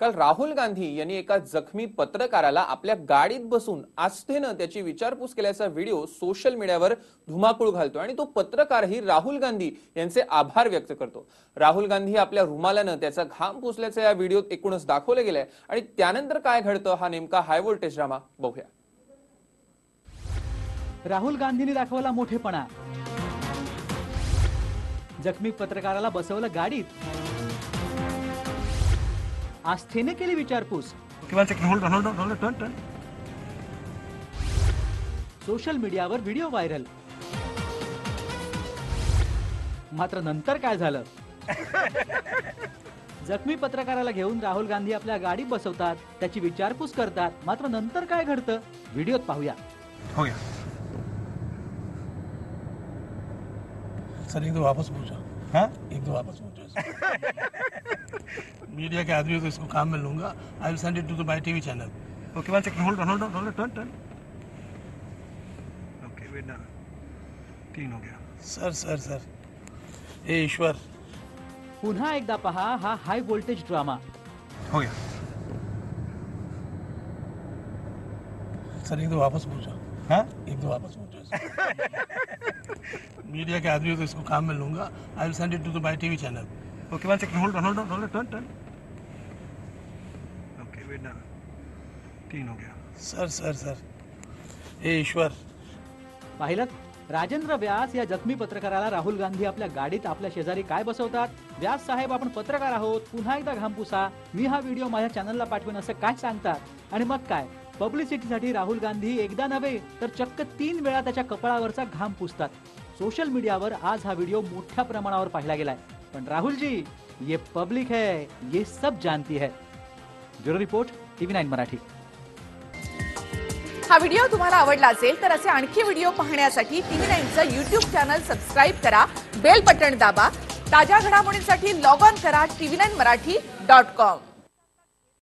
काल राहुल गांधी यांनी एका जखमी पत्रकाराला आपल्या गाडीत बसून आस्थेनं त्याची विचारपूस केल्याचा व्हिडिओ सोशल मीडियावर धुमाकूळ घालतो आणि तो पत्रकारही राहुल गांधी यांचे आभार व्यक्त करतो. राहुल गांधी आपल्या रुमालानं त्याचा घाम पुसल्याचं या व्हिडिओत एकूणच दाखवलं गेलंय. आणि त्यानंतर काय घडतं हा नेमका हाय व्होल्टेज ड्रामा बघूया. राहुल गांधींनी दाखवला मोठेपणा. जखमी पत्रकाराला बसवलं गाडीत. आस्थेने केली विचारपूस. सोशल मीडियावर व्हिडिओ व्हायरल मात्र नंतर काय झालं? जखमी पत्रकाराला घेऊन राहुल गांधी आपल्या गाडीत बसवतात त्याची विचारपूस करतात मात्र नंतर काय घडतं? व्हिडिओत पाहूया. हो गया सर एक दो वापस पूछो हाँ? एक दो वापस मीडिया के आदमी को इसको काम में लूँगा। I will send it to the my TV channel okay one second hold on hold on hold turn turn okay wait done तीन हो गया। सर सर सर हे ईश्वर पुन्हा एकदा पहा हा हाय व्होल्टेज ड्रामा हो गया। सर एक दो वापस पूछो। हाँ? एक दो वापस मीडिया के आदमी को इसको काम में लूँगा। I will send it to the my TV channel okay one second hold on hold on hold turn turn okay wait done तीन हो गया। सर सर सर हे ईश्वर पाहिलं राजेंद्र व्यास या जखमी पत्रकाराला राहुल गांधी आपल्या गाडीत आपल्या शेजारी काय बसवतात? व्यास साहेब आपण पत्रकार आहोत. पुन्हा एकदा घामपुसा मी हा व्हिडिओ माझ्या चॅनलला पाठवेन असं काय सांगतात? आणि मग काय? पब्लिसिटीसाठी राहुल गांधी एकदा नव्हे तर चक्क तीन वेळा त्याच्या कपाळावरचा घाम पुसतात. सोशल मीडियावर आज हा व्हिडिओ मोठ्या प्रमाणावर पाहिला गेलाय. पण राहुलजी ये पब्लिक है ये सब जानती है. Bureau report TV nine Marathi. हा व्हिडिओ तुम्हाला आवडला असेल तर असे आणखी व्हिडिओ पाहण्यासाठी टीव्ही नाईनचं युट्यूब चॅनल सबस्क्राईब करा बेल बटन दाबा ताज्या घडामोडींसाठी लॉग ऑन करा TV nine Marathi dot com.